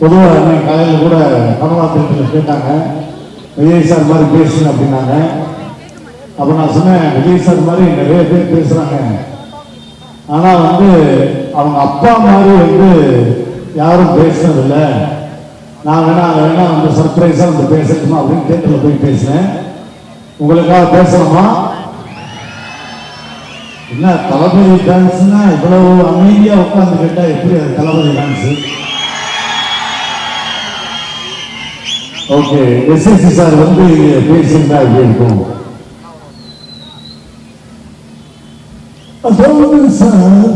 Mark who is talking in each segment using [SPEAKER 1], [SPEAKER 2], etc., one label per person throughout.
[SPEAKER 1] பொதுவாக அன்னைக்கு காலையில் கூட கமலாத்திரத்தில் கேட்டாங்க விஜய் சார் மாதிரி பேசுங்க அப்படின்னாங்க. அப்போ நான் சொன்னேன் விஜய் சார் மாதிரி நிறைய பேர் பேசுகிறாங்க ஆனால் வந்து அவங்க அப்பா மாதிரி வந்து யாரும் பேசுனதில்லை. நான் வேணா வேணா வந்து சர்ப்ரைஸாக வந்து பேசட்டுமா அப்படின்னு தேட்டரில் போய் பேசினேன். உங்களுக்காக பேசணுமா? என்ன தளபதி டான்ஸ்னா இவ்வளவு அமைதியாக உட்காந்து கேட்டால் எப்படி அது Thalapathy dance okay SSC sir வந்து இங்க பேசியிருந்தா எப்படி இருக்கும்
[SPEAKER 2] அதாவது சார்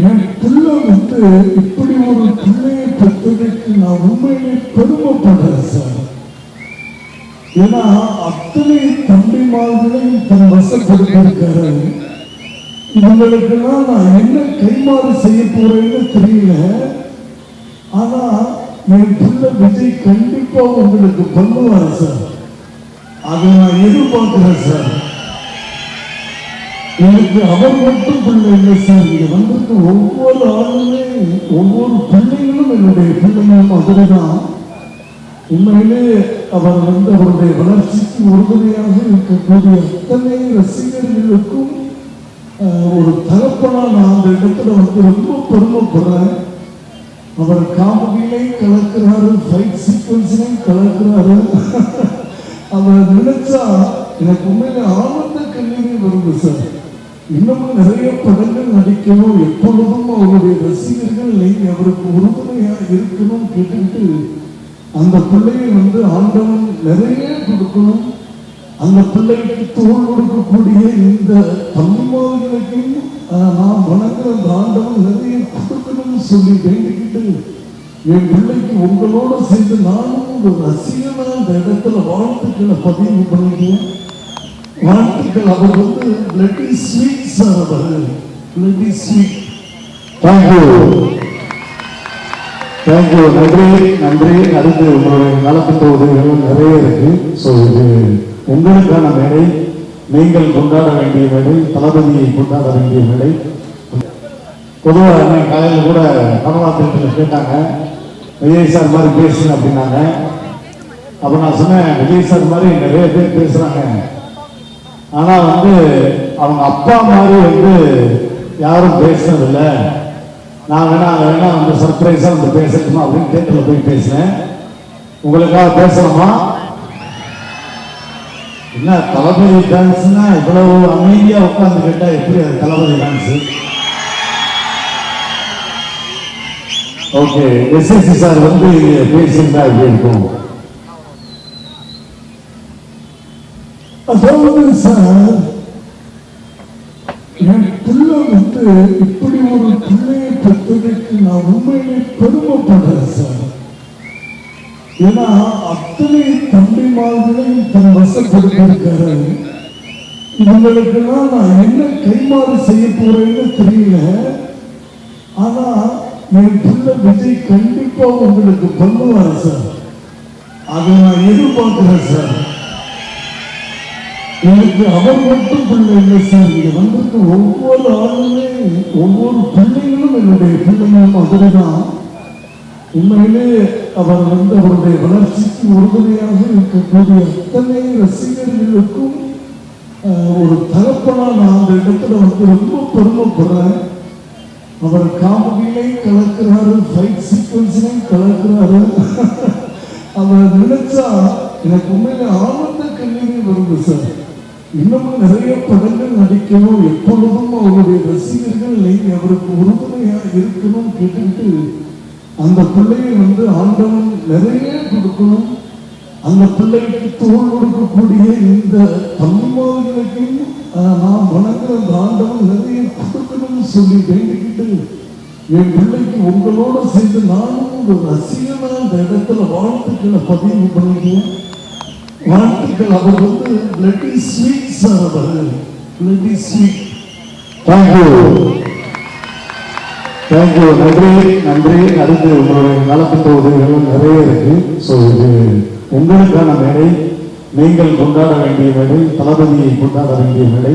[SPEAKER 2] என் பிள்ளை வந்து இப்படி ஒரு பிள்ளையை பெற்றதுக்கு நான் உண்மையிலே பெருமைப்படுறேன் சார் ஏன்னா அத்தனை தம்பிமார்களையும் தன் வசப்படுத்திருக்காரு இவங்களுக்கெல்லாம் நான் என்ன கைமாறு செய்ய போறேன்னு தெரியல ஆனா என் பிள்ளை விஜய் கண்டிப்பா உங்களுக்கு பண்ணுவார் சார் அதை நான் எதிர்பார்க்கிறேன் சார் எனக்கு அவர் மட்டும் பிள்ளை இல்லை சார் இங்க வந்திருக்க ஒவ்வொரு ஆளுமே ஒவ்வொரு பிள்ளைகளும் என்னுடைய பிள்ளைகளும் அதுதான். உண்மையிலே அவர் வந்து அவருடைய வளர்ச்சிக்கு உறுதுணையாக இருக்கக்கூடிய அத்தனை ரசிகர்களுக்கும் ஒரு தகப்பனா நான் அந்த இடத்துல வந்து ரொம்ப பெருமைப்படுறேன். அவர் காமெடியிலையும் கலக்கிறாரு ஃபைட் சீக்வன்ஸ்லையும் கலக்கிறாரு. அவர் நினைச்சா எனக்கு உண்மையில ஆனந்த கண்ணீரே வருது சார் இன்னமும் நிறைய படங்கள் நடிக்கணும். எப்பொழுதும் அவருடைய ரசிகர்கள் நீங்கள் அவருக்கு உறுதுணையா இருக்கணும் கேட்டுக்கிட்டு அந்த பிள்ளையை வந்து ஆண்டவன் நிறைய கொடுக்கணும். அந்த பிள்ளைக்கு தோல் கொடுக்கக்கூடிய இந்த தன்மார்களுக்கும் நான் வணங்குற அந்த ஆண்டவன் நிறைய கொடுக்கணும்னு சொல்லி வேண்டி என் பிள்ளைக்கு உங்களோட சேர்ந்து நானும் ஒரு ரசிகனா இந்த இடத்துல வாழ்த்துக்களை பதிவு பண்ணிக்கிறேன் வாழ்த்துக்கள் அவர் வந்து bloody sweet sir our. Bloody sweet
[SPEAKER 1] thank you thank you நன்றி நன்றி. அடுத்து உங்களுடைய நலத்திட்ட உதவிகள் நிறைய இருக்கு. ஸோ இது உங்களுக்கான மேடை நீங்கள் கொண்டாட வேண்டிய வேலை. தளபதியை கொண்டாட வேண்டிய வேலை. பொதுவாக அன்னைக்கு காலையில் கூட கமலாத்திரத்தில் கேட்டாங்க. விஜய் சார் மாதிரி பேசுங்க அப்படின்னாங்க. அப்போ நான் சொன்னேன் விஜய் சார் மாதிரி நிறைய பேர் பேசுகிறாங்க ஆனால் வந்து அவங்க அப்பா மாதிரி வந்து யாரும் பேசுனதில்லை. நான் வேணா அதை வேணா வந்து சர்ப்ரைஸாக வந்து பேசணுமா அப்படின்னு தேட்டரில் போய் பேசினேன். உங்களுக்காக பேசணுமா? என்ன தளபதி டான்ஸ்னா இவ்வளவு அமைதியா உட்கார்ந்து கேட்டா எப்படி அது Thalapathy dance okay SSC sir வந்து பேசியிருந்தா எப்படி இருக்கும்
[SPEAKER 2] அதாவது சார் என் பிள்ளை வந்து இப்படி ஒரு பிள்ளையை பெற்றதுக்கு நான் உண்மையிலே பெருமைப்படுறேன் சார். ஏன்னா அத்தனை தம்பிமார்களையும் தன் வசப்படுத்திருக்காரு இவங்களுக்கெல்லாம் நான் என்ன கைமாறு செய்ய போறேன்னு தெரியல. ஆனா என் பிள்ளை விஜய் கண்டிப்பா உங்களுக்கு பண்ணுவார் சார். அதை நான் எதிர்பார்க்கிறேன் சார். எனக்கு அவர் மட்டும் பிள்ளை இல்லை சார். இங்க வந்திருக்க ஒவ்வொரு ஆளுமே ஒவ்வொரு பிள்ளைகளும் என்னுடைய பிள்ளைகளும் அதுதான். உண்மையிலே அவர் வந்து அவருடைய வளர்ச்சிக்கு உறுதுணையாக இருக்கக்கூடிய அத்தனை ரசிகர்களுக்கும் ஒரு தரப்பனா நான் அந்த இடத்துல வந்து ரொம்ப பெருமைப்படுறேன். அவர் காமெடியிலையும் கலக்கிறாரு ஃபைட் சீக்வன்ஸ்லையும் கலக்கிறாரு அவர் நினைச்சா எனக்கு உண்மையில ஆனந்த கண்ணீரே வருது சார் இன்னமும் நிறைய படங்கள் நடிக்கணும். எப்பொழுதும் அவருடைய ரசிகர்கள் நீங்க அவருக்கு உறுதுணையா இருக்கணும் கேட்டுக்கிட்டு அந்த பிள்ளையை வந்து ஆண்டவன் நிறைய கொடுக்கணும். அந்த பிள்ளைக்கு தோல் கொடுக்கக்கூடிய இந்த தன்மார்களுக்கும் நான் வணங்குற அந்த ஆண்டவன் நிறைய கொடுக்கணும்னு சொல்லி வேண்டிக்கிட்டு என் பிள்ளைக்கு உங்களோட சேர்ந்து நானும் ஒரு ரசிகனா அந்த இடத்துல வாழ்த்துக்களை பதிவு பண்ணிக்கிறேன். வாழ்த்துக்கள் அவர் வந்து bloody sweet sir our. Bloody sweet
[SPEAKER 1] thank you thank you நன்றி நன்றி. அடுத்து உங்களுடைய நலத்திட்ட உதவிகள் நிறைய இருக்கு. ஸோ இது உங்களுக்கான மேடை நீங்கள் கொண்டாட வேண்டிய மேடை தளபதியை கொண்டாட வேண்டிய மேடை